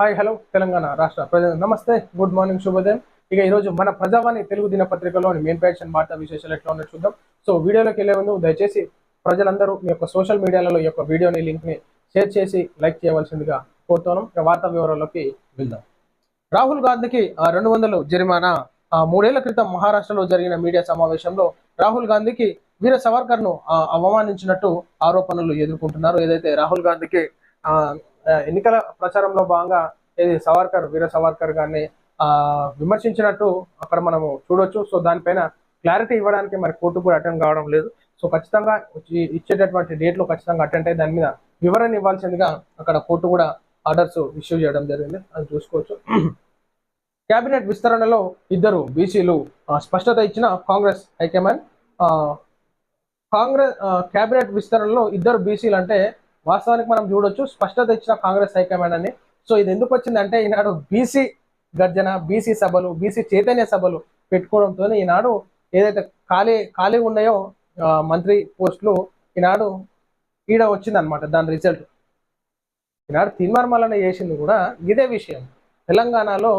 Hi hello Telangana రాష్ట్ర ప్రజలు. నమస్తే గుడ్ మార్నింగ్ శుభోదయం ఇక ఈరోజు మన ప్రజావాణి తెలుగు దినపత్రికలోని మెయిన్ ప్యాక్షన్ వార్తా విశేషాలు ఎట్లా ఉన్నాయో చూద్దాం. సో వీడియోలోకి వెళ్ళే ముందు దయచేసి ప్రజలందరూ మీ యొక్క సోషల్ మీడియాలలో ఈ యొక్క వీడియోని లింక్ని షేర్ చేసి లైక్ చేయవలసిందిగా కోరుతున్నాం. ఇక వార్తా వివరాల్లోకి వెళ్దాం. రాహుల్ గాంధీకి రెండు వందలు జరిమానా. మూడేళ్ళ క్రితం మహారాష్ట్రలో జరిగిన మీడియా సమావేశంలో రాహుల్ గాంధీకి వీర సవర్కర్ను అవమానించినట్టు ఆరోపణలు ఎదుర్కొంటున్నారు. ఏదైతే రాహుల్ గాంధీకి ఎన్నికల ప్రచారంలో భాగంగా ఇది సవర్కర్ వీర సవర్కర్ గారిని విమర్శించినట్టు అక్కడ మనము చూడొచ్చు. సో దానిపైన క్లారిటీ ఇవ్వడానికి మరి కోర్టు కూడా అటెండ్ కావడం లేదు. సో ఖచ్చితంగా ఇచ్చేటటువంటి డేట్లో ఖచ్చితంగా అటెండ్ అయ్యి దాని మీద వివరణ ఇవ్వాల్సిందిగా అక్కడ కోర్టు కూడా ఆర్డర్స్ ఇష్యూ చేయడం జరిగింది. అది చూసుకోవచ్చు. కేబినెట్ విస్తరణలో ఇద్దరు బీసీలు స్పష్టత ఇచ్చిన కాంగ్రెస్ హైకమాండ్ కాంగ్రెస్ కేబినెట్ విస్తరణలో ఇద్దరు బీసీలు అంటే వాస్తవానికి మనం చూడొచ్చు స్పష్టత ఇచ్చిన కాంగ్రెస్ హైకమాండ్ అని. సో ఇది ఎందుకు వచ్చిందంటే ఈనాడు బీసీ గర్జన బీసీ సభలు బీసీ చైతన్య సభలు పెట్టుకోవడంతో ఈనాడు ఏదైతే ఖాళీ ఖాళీ ఉన్నాయో మంత్రి పోస్టులు ఈనాడు ఈడ వచ్చిందనమాట దాని రిజల్ట్. ఈనాడు తీర్మార్మలన చేసింది కూడా ఇదే విషయం. తెలంగాణలో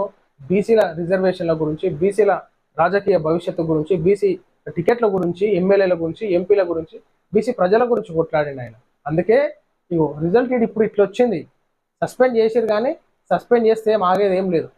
బీసీల రిజర్వేషన్ల గురించి బీసీల రాజకీయ భవిష్యత్తు గురించి బీసీ టికెట్ల గురించి ఎమ్మెల్యేల గురించి ఎంపీల గురించి బీసీ ప్రజల గురించి కొట్లాడిన ఆయన. అందుకే ఇగో రిజల్ట్ ఇది ఇప్పుడు ఇట్లా వచ్చింది. సస్పెండ్ చేసిరు కానీ సస్పెండ్ చేస్తే ఏం ఆగేది ఏం లేదు.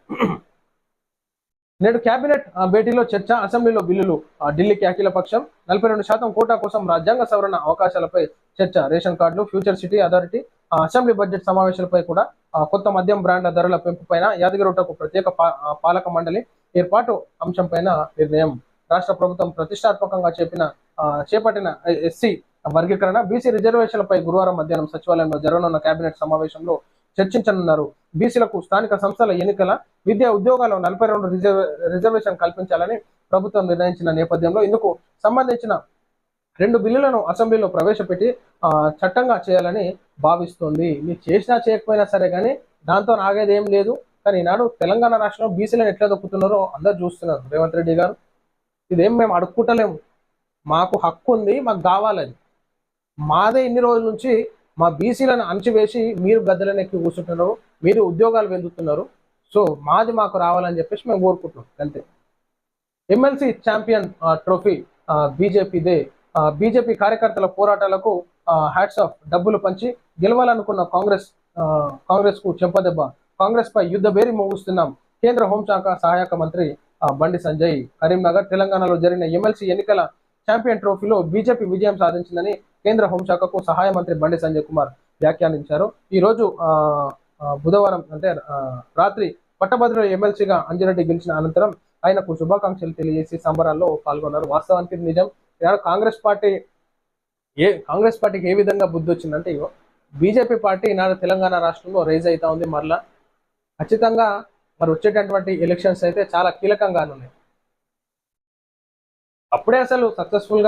నేడు కేబినెట్ ఆ, భేటీలో చర్చ అసెంబ్లీలో బిల్లులు ఆ, ఢిల్లీకి అఖిల పక్షం నలభై రెండు శాతం కోటా కోసం రాజ్యాంగ సవరణ అవకాశాలపై చర్చ. రేషన్ కార్డులు future city authority assembly budget సమావేశాలపై కూడా కొత్త మద్యం బ్రాండ్ల ధరల పెంపు పైన యాదగిరిగుట్టకు ప్రత్యేక పా- పాలక మండలి ఏర్పాటు అంశంపైన నిర్ణయం. రాష్ట్ర ప్రభుత్వం ప్రతిష్టాత్మకంగా చెప్పిన చేపట్టిన ఎస్సీ వర్గీకరణ. బీసీ రిజర్వేషన్లపై గురువారం మధ్యాహ్నం సచివాలయంలో జరగనున్న కేబినెట్ సమావేశంలో చర్చించనున్నారు. బీసీలకు స్థానిక సంస్థల ఎన్నికల విద్యా ఉద్యోగాల్లో నలభై రెండు రిజర్వేషన్ కల్పించాలని ప్రభుత్వం నిర్ణయించిన నేపథ్యంలో ఇందుకు సంబంధించిన రెండు బిల్లులను అసెంబ్లీలో ప్రవేశపెట్టి చట్టంగా చేయాలని భావిస్తోంది. మీరు చేసినా చేయకపోయినా సరే కానీ దాంతో ఆగేది ఏం లేదు. కానీ ఈనాడు తెలంగాణ రాష్ట్రంలో బీసీలను ఎట్లా దొక్కుతున్నారో అందరు చూస్తున్నారు. రేవంత్ రెడ్డి గారు ఇదేం మేము అడుక్కుంటలేము. మాకు హక్కు ఉంది మాకు కావాలని మాదే ఇన్ని రోజుల నుంచి మా బీసీలను అణచివేసి మీరు గద్దెలను ఎక్కి కూర్చుంటున్నారు మీరు ఉద్యోగాలు వెందుతున్నారు. సో మాది మాకు రావాలని చెప్పేసి మేము కోరుకుంటున్నాం. అంతే. ఎమ్మెల్సీ ఛాంపియన్ ట్రోఫీ బీజేపీదే బీజేపీ కార్యకర్తల పోరాటాలకు హ్యాట్స్ ఆఫ్ డబ్బులు పంచి గెలవాలనుకున్న కాంగ్రెస్ ఆ, కాంగ్రెస్కు చెంపదెబ్బ కాంగ్రెస్ పై యుద్ధ బేరి మోగుస్తున్నాం. కేంద్ర హోంశాఖ సహాయక మంత్రి బండి సంజయ్. కరీంనగర్ తెలంగాణలో జరిగిన ఎమ్మెల్సీ ఎన్నికల ఛాంపియన్ ట్రోఫీలో బీజేపీ విజయం సాధించిందని కేంద్ర హోంశాఖకు సహాయ మంత్రి బండి సంజయ్ కుమార్ వ్యాఖ్యానించారు. ఈ రోజు బుధవారం అంటే రాత్రి పట్టభద్రుల ఎమ్మెల్సీగా అంజిరెడ్డి గెలిచిన అనంతరం ఆయనకు శుభాకాంక్షలు తెలియజేసి సంబరాల్లో పాల్గొన్నారు. వాస్తవానికి నిజం. కాంగ్రెస్ పార్టీ ఏ కాంగ్రెస్ పార్టీకి ఏ విధంగా బుద్ధి వచ్చిందంటే బీజేపీ పార్టీ ఈనాడు తెలంగాణ రాష్ట్రంలో రైజ్ అవుతా ఉంది మరలా. ఖచ్చితంగా మరి వచ్చేటటువంటి ఎలక్షన్స్ అయితే చాలా కీలకంగా ఉన్నాయి. అప్పుడే అసలు సక్సెస్ఫుల్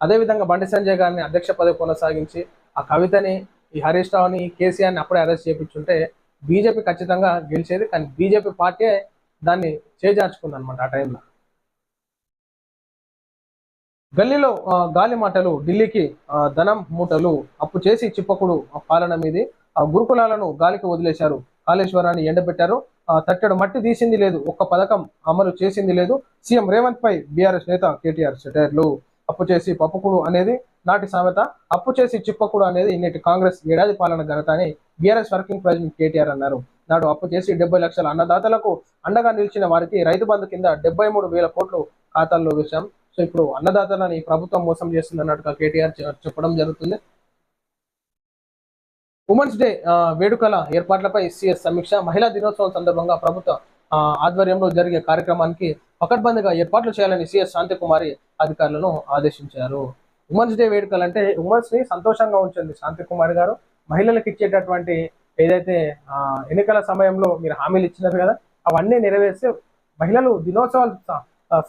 అదేవిధంగా అదే విధంగా బండి సంజయ్ గారిని అధ్యక్ష పదవి కొనసాగించి ఆ కవితని ఈ హరీష్ రావుని కేసీఆర్ని అప్పుడే అరెస్ట్ చేయించుంటే బీజేపీ ఖచ్చితంగా గెలిచేది. కానీ బీజేపీ పార్టీ దాన్ని చేజార్చుకుంది అనమాట ఆ టైంలో. గల్లీలో గాలి మాటలు ఢిల్లీకి ధనం మూటలు అప్పు చేసి చిప్పకుడు ఆ పాలన మీది. ఆ గురుకులాలను గాలికి వదిలేశారు. కాళేశ్వరాన్ని ఎండబెట్టారు. ఆ, తట్టెడు మట్టి తీసింది లేదు. ఒక్క పథకం అమలు చేసింది లేదు. సీఎం రేవంత్ పై బీఆర్ఎస్ నేత కేటీఆర్ సెటైర్లు అప్పు చేసి పప్పుకుడు అనేది నాటి సామెత. అప్పు చేసి చిప్పకుడు అనేది నేటి కాంగ్రెస్ ఏడాది పాలన ఘనత అని బీఆర్ఎస్ వర్కింగ్ ప్రెసిడెంట్ కేటీఆర్ అన్నారు. నాడు అప్పు చేసి డెబ్బై లక్షల అన్నదాతలకు అండగా నిలిచిన వారికి రైతు బంధు కింద డెబ్బై మూడు వేల కోట్లు ఖాతాల్లో వేశాం. సో ఇప్పుడు అన్నదాతలని ప్రభుత్వం మోసం చేస్తుంది అన్నట్టుగా కేటీఆర్ చెప్పడం జరుగుతుంది. ఉమెన్స్ డే వేడుకల ఏర్పాట్లపై సిఎస్ సమీక్ష. మహిళా దినోత్సవం సందర్భంగా ప్రభుత్వ ఆధ్వర్యంలో జరిగే కార్యక్రమానికి పకడ్బందీగా ఏర్పాట్లు చేయాలని సిఎస్ శాంతికుమారి అధికారులను ఆదేశించారు. ఉమెన్స్ డే వేడుకలు అంటే ఉమెన్స్ని సంతోషంగా ఉంచండి శాంతికుమారి గారు. మహిళలకు ఇచ్చేటటువంటి ఏదైతే ఆ, ఎన్నికల సమయంలో మీరు హామీలు ఇచ్చినారు కదా అవన్నీ నెరవేర్చి మహిళలు దినోత్సవాలు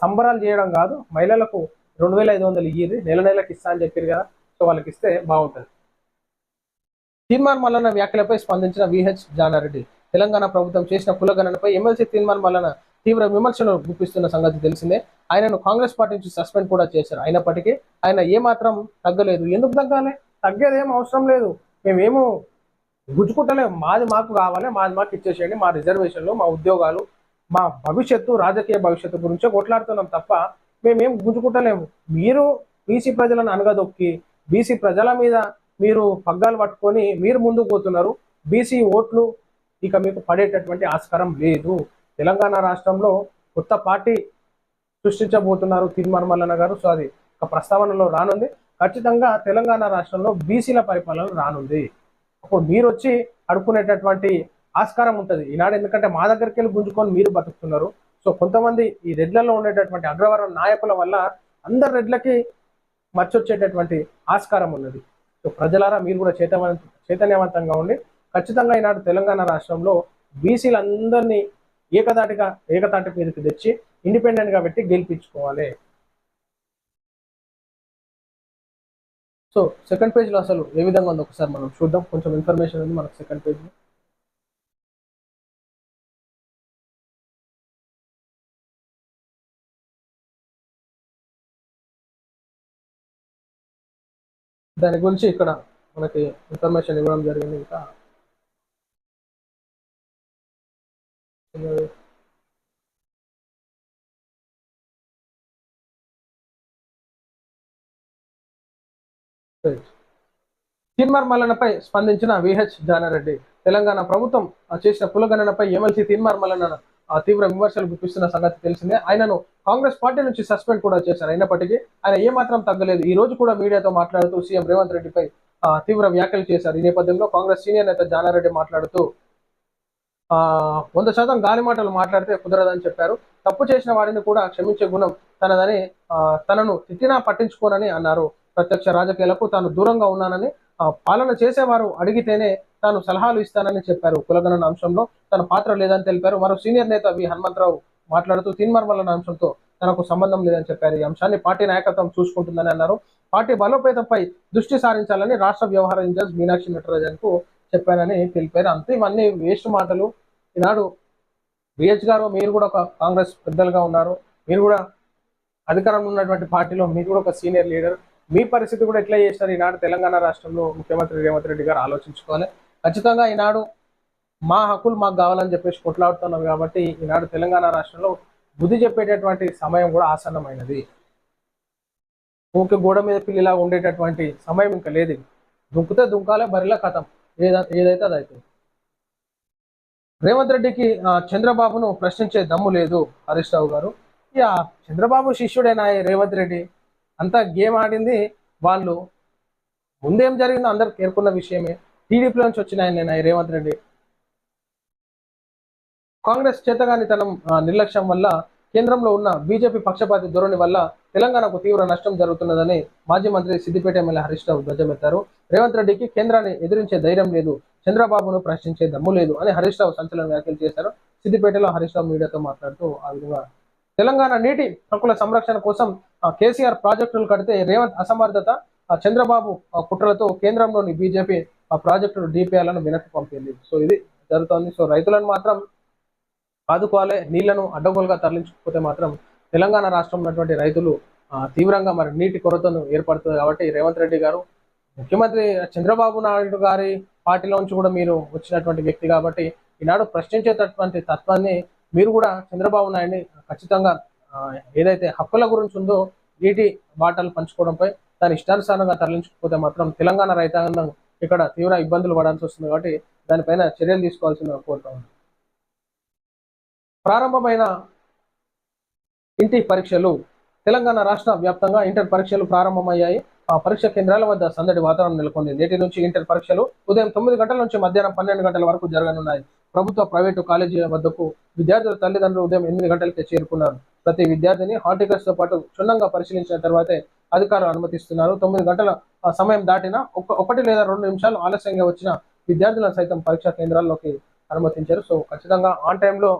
సంబరాలు చేయడం కాదు మహిళలకు రెండు వేల ఐదు వందలు ఇయ్యి నెల నెలకు ఇస్తా అని చెప్పారు కదా సో వాళ్ళకి ఇస్తే బాగుంటుంది. తీర్మాన్ మల్లన్న వ్యాఖ్యలపై స్పందించిన విహెచ్ జానారెడ్డి తెలంగాణ ప్రభుత్వం చేసిన కులగణనపై ఎమ్మెల్సీ తీర్మాన్ మల్లన్న తీవ్ర విమర్శలు గుప్పిస్తున్న సంగతి తెలిసిందే. ఆయనను కాంగ్రెస్ పార్టీ నుంచి సస్పెండ్ కూడా చేశారు. అయినప్పటికీ ఆయన ఏమాత్రం తగ్గలేదు. ఎందుకు తగ్గాలి? తగ్గేదేం అవసరం లేదు. మేమేమో గుంజుకుంటలే మాది మాకు కావాలి మాది మాకు ఇచ్చేసేయండి. మా రిజర్వేషన్లు మా ఉద్యోగాలు మా భవిష్యత్తు రాజకీయ భవిష్యత్తు గురించే కొట్లాడుతున్నాం తప్ప మేమేం గుంజుకుంటలేము మీరు బీసీ ప్రజలను అనగదొక్కి బీసీ ప్రజల మీద మీరు పగ్గాలు పట్టుకొని మీరు ముందుకు పోతున్నారు. బీసీ ఓట్లు ఇక మీకు పడేటటువంటి ఆస్కారం లేదు. తెలంగాణ రాష్ట్రంలో కొత్త పార్టీ సృష్టించబోతున్నారు తిరుమల గారు. సో అది ఒక ప్రస్తావనలో రానుంది. ఖచ్చితంగా తెలంగాణ రాష్ట్రంలో బీసీల పరిపాలన రానుంది. అప్పుడు మీరు వచ్చి అడుక్కునేటటువంటి ఆస్కారం ఉంటుంది. ఈనాడు ఎందుకంటే మా దగ్గరికి వెళ్ళి గుంజుకొని మీరు బతుకుతున్నారు. సో కొంతమంది ఈ రెడ్లలో ఉండేటటువంటి అగ్రవర్ణ నాయకుల వల్ల అందరు రెడ్లకి మచ్చొచ్చేటటువంటి ఆస్కారం ఉన్నది. సో ప్రజలారా మీరు కూడా చైతన్య చైతన్యవంతంగా ఉండి ఖచ్చితంగా ఈనాడు తెలంగాణ రాష్ట్రంలో బీసీలందరినీ ఏకదాటిగా ఏకతాటి మీదకి తెచ్చి ఇండిపెండెంట్గా పెట్టి గెలిపించుకోవాలి. సో సెకండ్ పేజ్లో అసలు ఏ విధంగా ఉంది ఒకసారి మనం చూద్దాం. కొంచెం ఇన్ఫర్మేషన్ ఉంది మనకు సెకండ్ పేజ్ దాని గురించి ఇక్కడ మనకి ఇన్ఫర్మేషన్ ఇవ్వడం జరిగింది ఇంకా. తీన్మార్ మల్లనపై స్పందించిన విహెచ్ జానారెడ్డి తెలంగాణ ప్రభుత్వం చేసిన కులగణనపై ఎమ్మెల్సీ తీన్మార్ మల్లన తీవ్ర విమర్శలు గుప్పిస్తున్న సంగతి తెలిసిందే. ఆయనను కాంగ్రెస్ పార్టీ నుంచి సస్పెండ్ కూడా చేశారు. అయినప్పటికీ ఆయన ఏమాత్రం తగ్గలేదు. ఈ రోజు కూడా మీడియాతో మాట్లాడుతూ సీఎం రేవంత్ రెడ్డిపై తీవ్ర వ్యాఖ్యలు చేశారు. ఈ నేపథ్యంలో కాంగ్రెస్ సీనియర్ నేత జానారెడ్డి మాట్లాడుతూ వంద శాతం గాలి మాటలు మాట్లాడితే కుదరదని చెప్పారు. తప్పు చేసిన వాడిని కూడా క్షమించే గుణం తనదని తనను తిట్టినా పట్టించుకోనని అన్నారు. ప్రత్యక్ష రాజకీయాలకు తాను దూరంగా ఉన్నానని పాలన చేసేవారు అడిగితేనే తాను సలహాలు ఇస్తానని చెప్పారు. కులగణన అంశంలో తన పాత్ర లేదని తెలిపారు. మరో సీనియర్ నేత వి. హనుమంతరావు మాట్లాడుతూ తిన్మర్మలన అంశంతో తనకు సంబంధం లేదని చెప్పారు. ఈ అంశాన్ని పార్టీ నాయకత్వం చూసుకుంటుందని అన్నారు. పార్టీ బలోపేతంపై దృష్టి సారించాలని రాష్ట్ర వ్యవహార ఇన్ఛార్జ్ మీనాక్షి నటరాజన్కు చెప్పానని తెలిపారు. అంతే ఇవన్నీ వేస్ట్ మాటలు. ఈనాడు బిహెచ్ గారు మీరు కూడా ఒక కాంగ్రెస్ పెద్దలుగా ఉన్నారు. మీరు కూడా అధికారంలో ఉన్నటువంటి పార్టీలో మీరు కూడా ఒక సీనియర్ లీడర్. మీ పరిస్థితి కూడా ఎట్లా చేస్తారు ఈనాడు తెలంగాణ రాష్ట్రంలో ముఖ్యమంత్రి రేవంత్ రెడ్డి గారు ఆలోచించుకోవాలి. ఖచ్చితంగా ఈనాడు మా హక్కులు మాకు కావాలని చెప్పేసి కొట్లాడుతున్నారు కాబట్టి ఈనాడు తెలంగాణ రాష్ట్రంలో బుద్ధి చెప్పేటటువంటి సమయం కూడా ఆసన్నమైనది. ఊరికి గోడ మీద పిల్లిలా ఉండేటటువంటి సమయం ఇంకా లేదు. దుంకుతే దుంకాలే బరిలా కథం. ఏద ఏదైతే అది అవుతుంది రేవంత్ రెడ్డికి చంద్రబాబును ప్రశ్నించే దమ్ము లేదు హరీష్ రావు గారు. ఇక చంద్రబాబు శిష్యుడేనా రేవంత్ రెడ్డి? అంతా గేమ్ ఆడింది వాళ్ళు. ముందేం జరిగిందో అందరు పేర్కొన్న విషయమే. టీడీపీ నుంచి వచ్చిన ఆయన రేవంత్ రెడ్డి? కాంగ్రెస్ చేతగానితనం ఆ, నిర్లక్ష్యం వల్ల కేంద్రంలో ఉన్న బీజేపీ పక్షపాతి ధోరణి వల్ల తెలంగాణకు తీవ్ర నష్టం జరుగుతున్నదని మాజీ మంత్రి సిద్దిపేట ఎమ్మెల్యే హరీష్ రావు ధ్వజమెత్తారు. రేవంత్ రెడ్డికి కేంద్రాన్ని ఎదిరించే ధైర్యం లేదు చంద్రబాబును ప్రశ్నించే దమ్ము లేదు అని హరీష్ రావు సంచలన వ్యాఖ్యలు చేశారు. సిద్దిపేటలో హరీష్ రావు మీడియాతో మాట్లాడుతూ ఆ విధంగా తెలంగాణ నీటి హక్కుల సంరక్షణ కోసం కేసీఆర్ ప్రాజెక్టులు కడితే రేవంత్ అసమర్థత ఆ, చంద్రబాబు ఆ, కుట్రలతో కేంద్రంలోని బీజేపీ ఆ ప్రాజెక్టులు డిపిఆర్లను వెనక్కి పంపింది. సో ఇది జరుగుతోంది. సో రైతులను మాత్రం కాదుకోవాలే నీళ్ళను అడ్డగోలుగా తరలించకపోతే మాత్రం తెలంగాణ రాష్ట్రంలో ఉన్నటువంటి రైతులు తీవ్రంగా మరి నీటి కొరతను ఏర్పడుతుంది కాబట్టి రేవంత్ రెడ్డి గారు ముఖ్యమంత్రి చంద్రబాబు నాయుడు గారి పార్టీలోంచి కూడా మీరు వచ్చినటువంటి వ్యక్తి కాబట్టి ఈనాడు ప్రశ్నించేటటువంటి తత్వాన్ని మీరు కూడా చంద్రబాబు నాయుడిని ఖచ్చితంగా ఏదైతే హక్కుల గురించి ఉందో నీటి బాటలు పంచుకోవడంపై దాని ఇష్టానుసారంగా తరలించకపోతే మాత్రం తెలంగాణ రైతాంగం ఇక్కడ తీవ్ర ఇబ్బందులు పడాల్సి వస్తుంది కాబట్టి దానిపైన చర్యలు తీసుకోవాల్సిన కోరుతా ప్రారంభమైన ఇంటి పరీక్షలు తెలంగాణ రాష్ట్ర వ్యాప్తంగా ఇంటర్ పరీక్షలు ప్రారంభమయ్యాయి. ఆ పరీక్ష కేంద్రాల వద్ద సందడి వాతావరణం నెలకొంది. నేటి నుంచి ఇంటర్ పరీక్షలు ఉదయం తొమ్మిది గంటల నుంచి మధ్యాహ్నం పన్నెండు గంటల వరకు జరగనున్నాయి. ప్రభుత్వ ప్రైవేటు కాలేజీల వద్దకు విద్యార్థుల తల్లిదండ్రులు ఉదయం ఎనిమిది గంటలకే చేరుకున్నారు. ప్రతి విద్యార్థిని హాల్తో పాటు క్షుణ్ణంగా పరిశీలించిన తర్వాతే అధికారులు అనుమతిస్తున్నారు. తొమ్మిది గంటల సమయం దాటిన ఒక ఒకటి లేదా రెండు నిమిషాలు ఆలస్యంగా వచ్చిన విద్యార్థులను సైతం పరీక్షా కేంద్రాల్లోకి అనుమతించారు. సో ఖచ్చితంగా ఆన్ టైంలో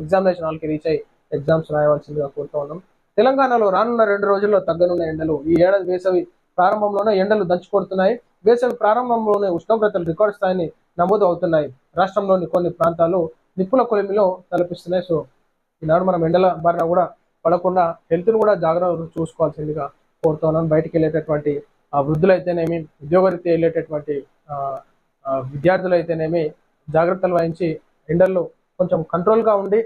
ఎగ్జామినేషన్ హాల్కి రీచ్ అయ్యి ఎగ్జామ్స్ రాయవలసిందిగా కోరుతూ ఉన్నాం. తెలంగాణలో రానున్న రెండు రోజుల్లో తగ్గనున్న ఎండలు ఈ ఏడాది వేసవి ప్రారంభంలోనే ఎండలు దంచుకొడుతున్నాయి. వేసవి ప్రారంభంలోనే ఉష్ణోగ్రతలు రికార్డు స్థాయిని నమోదు అవుతున్నాయి. రాష్ట్రంలోని కొన్ని ప్రాంతాలు నిప్పుల కొలిమిలో తలపిస్తున్నాయి. సో ఈనాడు మనం ఎండల బారిన కూడా పడకుండా హెల్త్ను కూడా జాగ్రత్త చూసుకోవాల్సిందిగా కోరుతున్నాను బయటికి వెళ్ళేటటువంటి వృద్ధులు వృద్ధులైతేనేమి ఉద్యోగరీత్యా వెళ్ళేటటువంటి విద్యార్థులైతేనేమి విద్యార్థులు అయితేనేమి జాగ్రత్తలు వహించి ఎండల్లో కొంచెం కంట్రోల్గా ఉండి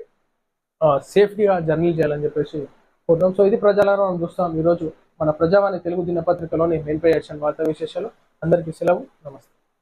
సేఫ్టీగా జర్నీలు చేయాలని చెప్పేసి కోరుతాం సో ఇది ప్రజలను మనం చూస్తాం ఈరోజు మన ప్రజావాణి తెలుగు దినపత్రికలోని మెయిన్ పేజ్ వార్తా విశేషాలు. అందరికీ సెలవు. నమస్తే.